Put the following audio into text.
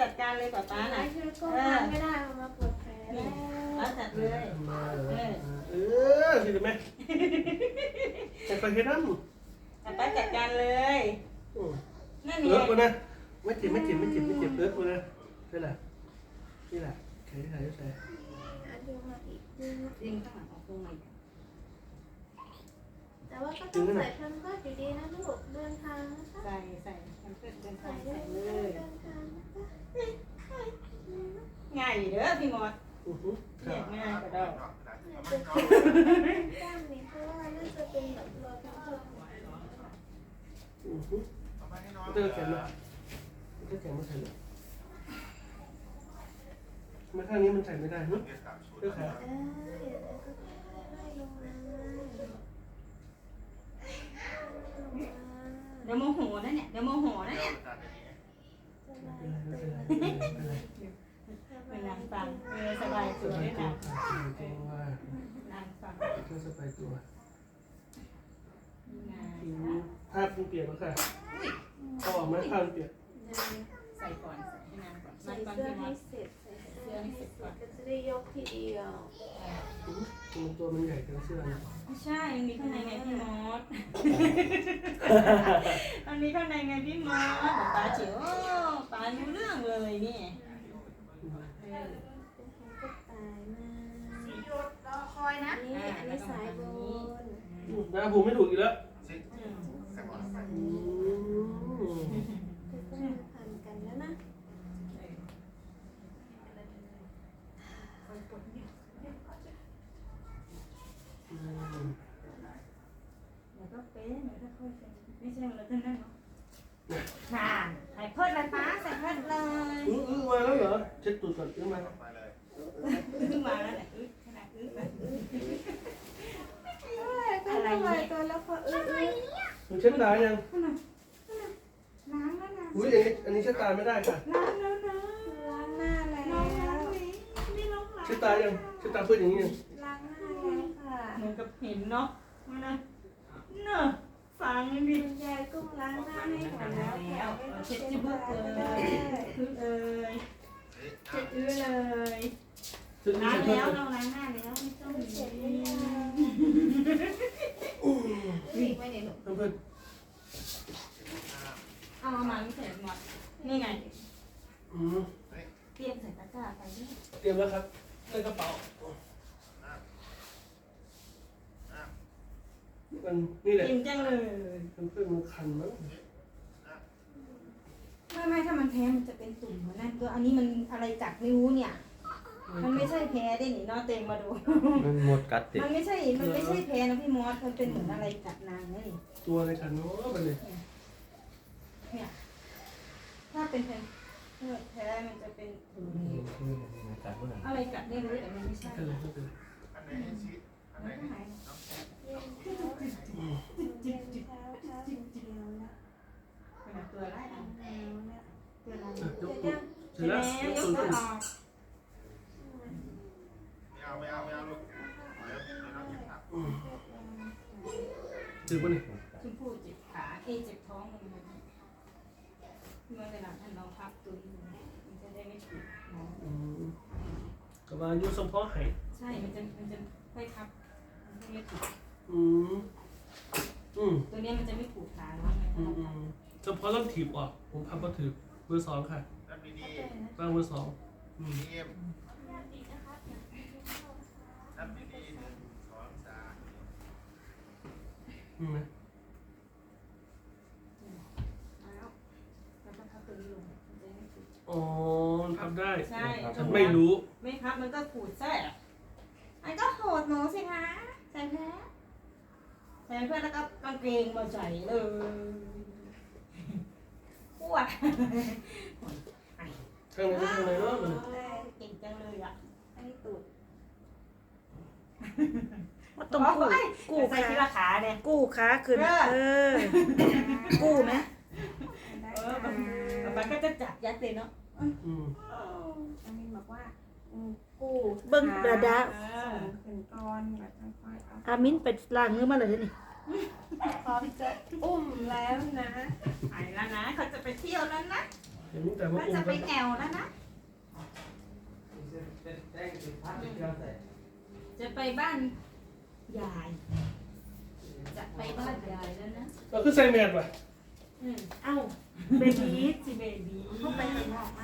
จัดการเลยป้าป้าไอ้น่ะเชือกก็ทานไม่ได้เอามาปวดแผลแล้วป้าจัดเลยมาเหรอเออสิได้ไหมจะไปเฮ็ดน้ำป้าป้าจัดการเลยอืมนั่นเอิไงร์กมานะไม่เจ็บไม่เจ็บไม่เจ็บไม่เจ็บเอิร์กมานะนี่แหละนี่แหละใครใครใครอันเดียวมาอีกดึงจริงข้างหลังของตรงไหน แต่ว่าก็ต้องใส่แพมเพิร์สอยู่ดีนะลูกเดินทางนะคะใส่ใส่แคมเพิร์สเดินใส่ทางเดิใส่นเลยทางนะคะง่ายอยู่เด้อพี่มอสอือฮึคเรีรัยบกง่ายก็ได้เนี่ยจะเป็นกล้ามนี้เพราะว่าน่าจะเป็นแบบรอยแพมเพิร์สอือฮึมันจะแข็งไหมมันจะแข็งไม่ใช่เหรอทำไมข้างนี้มันใส่ไม่ได้ฮึเลือกขาเอ้ยแล้วก็ไล่ลงมาลงมา เดี๋ยวโมโหนะเนี่ยเดี๋ยวโมโหนะเนี่ย ไม่เป็นไรไม่เป็นไรไม่เป็นไร เป็นนาง ฟังเออสบายตัวด้วยตัวนะค่ะสบายตัวว่านางฟังก็สบายตัวงานอืมภาพมันเปลี่ยนแล้วค่ะเอาออกไหมภาพมันเปลี่ยนใส่ก่อนใส่ให้นางก่อนใส่เสื้อมอให้สเสร็จใส่เสื้อให้เสร็จก็จะได้ยกทีเดียวตัวมันใหญ่กันเสื้อนะไม่ใช่มันมีข้างในไงพี่มอสมันมีข้างในไงพี่มอสปลาเฉียวปลารู้เรื่องเลยนี่ อืม เออ เป็นคนก็ตายมา หยุดรอคอยนะ อันนี้อันนี้สายบน อืมนะผมไม่ถูกอีกแล้วอืมอืมก็ต้องพันกันแล้วนะอืมเดี๋ยวก็เป็นเดี๋ยวก็ค่อยเป็นไม่ใช่เราท่านนั่นเนาะค่ะใส่เพิ่มเลยป้าใส่เพิ่มเลยอื้ออื้อมาแล้วเหรอเช็ดตูดก่อนอื้อมาขึ้นมาแล้วเนี่ยอึ๊ขนาดอึ๊แบบ ก็ทำไมตัวแล้วพอเออเออ หนูเช็ดตายังล้างแล้วนะอุ้ยอันนี้อันนี้เช็ดตาไม่ได้ค่ะล้างแล้วนะล้างหน้าแล้น้องล้างวนี้นี่น้องล้างเช็ดตายังเช็ดตาเพื่อนอย่างนี้ยังล้างหน้าแล้วค่ะเหมือนกับเห็นเนาะมันนะเนอะฟังดิคุณยายกุ้งล้างหน้าให้หมดแล้วค่ะไม่ต้องเช็ดเช็ดจิบุกตาเลก็ได้ยคือเอ้ยเช็ดอื้อเลยเช็ดล้างเช็ดแล้วเพื่อนเราล้างหน้าแล้วไม่ต้องเช็ดไม่ได้รีบไปไหนหนูเพื่อนเพื่อนเอา มามาไม่ใส่หมดนี่ไงอืมเตรียมใส่ตะกร้าไปด้วยเตรียมแล้วครับในกระเป๋ามันนี่แหละเตรียมจังเลยเพื่อนเพื่อนมันคันมั้งไม่ไม่ถ้ามันแพ้มันจะเป็นตุ่มเหมือนนั่นตัวอันนี้มันอะไรกัดไม่รู้เนี่ย มันไม่ใช่แพ้ได้หนิเนาะเต็งมาดู มันหมดกัดติดมันไม่ใช่ มันไม่ใช่แพ้นะพี่มอส มันเป็นเหมือนอะไรกัดนางนี่ตัวอะไรคันเนาะมันเลยเนี่ย ถ้าเป็นแพ้แพ้มันจะเป็นอะไรกัดได้รู้แต่มันไม่ใช่ไม่เป็นไรไม่เป็นไรก็หายเย็นเช้าเย็นเป็นตัวไรอะหนตัวไรอ่เดี๋ยวตูดยังเสร็จแล้ววยกตัวขึ้นออกไม่เอาไม่เอาไม่เอาลูกเดี๋ยวเดี๋ยวเราเก็บผักอืมถือป่ะนี่ชมพู่เจ็บขาเอเจ็บท้องมันมัน เมื่อเวลาท่านเราพับตัวนี้มันจะได้ไม่ถูกหมออืมกับว่าอายุสมพอให้ใช่มันจะมันจะค่อยทับมันจะไม่ถูกอืมอืมตัวเนี้ยมันจะไม่ถูกขาน้องไงอืมอืมเฉพาะเริ่มถีบออกผมพับก็ถือเบอร์สองค่ะนั่นมีดีวางเบอร์สองอืมดีเอ็มนั่นมีดีหนึ่งสองสามอืมไหม แล้วแล้วก็พับตัวนี้ลงมันจะไม่ถูก อ๋อมันพับได้ ใช่ฉันไม่รู้ ไม่พับ มันก็ขูดแทรกอันก็โหดหนูสิคะใส่แพ้ใส่เพื่อนแล้วก็กางเกงมาใส่เลยปวดข้างในก็ข้างในเนาะมันเก่งจังเลยอะอันนี้ตูดว่าต้องกู้กู้ใส่ทีขาละขาเนี่ยกู้ขาขึ้นเออเออกู้ไหมได้เออค่ะมันก็จะจับยัดเลยเนาะ อืมอันนี้บอกว่าอืมกู้เบิ้งระดาเอส่องขึ้นก้อนแบบค่อยๆเอาอามินไปล้างมือมาเลยนี่พร้อมจะอุ้มแล้วนะไปแล้วนะเขาจะไปเที่ยวแล้วนะออย่างนี้แต่ว่าก็อุ้มจะก็ไปแอวแล้วนะ จะไปบ้านยาย จะไปบ้านยายแล้วนะเราคือใส่แมสป่ะ อืมเอ้าเบบีสิเบบีเข้าไปข้างนอกมาเออ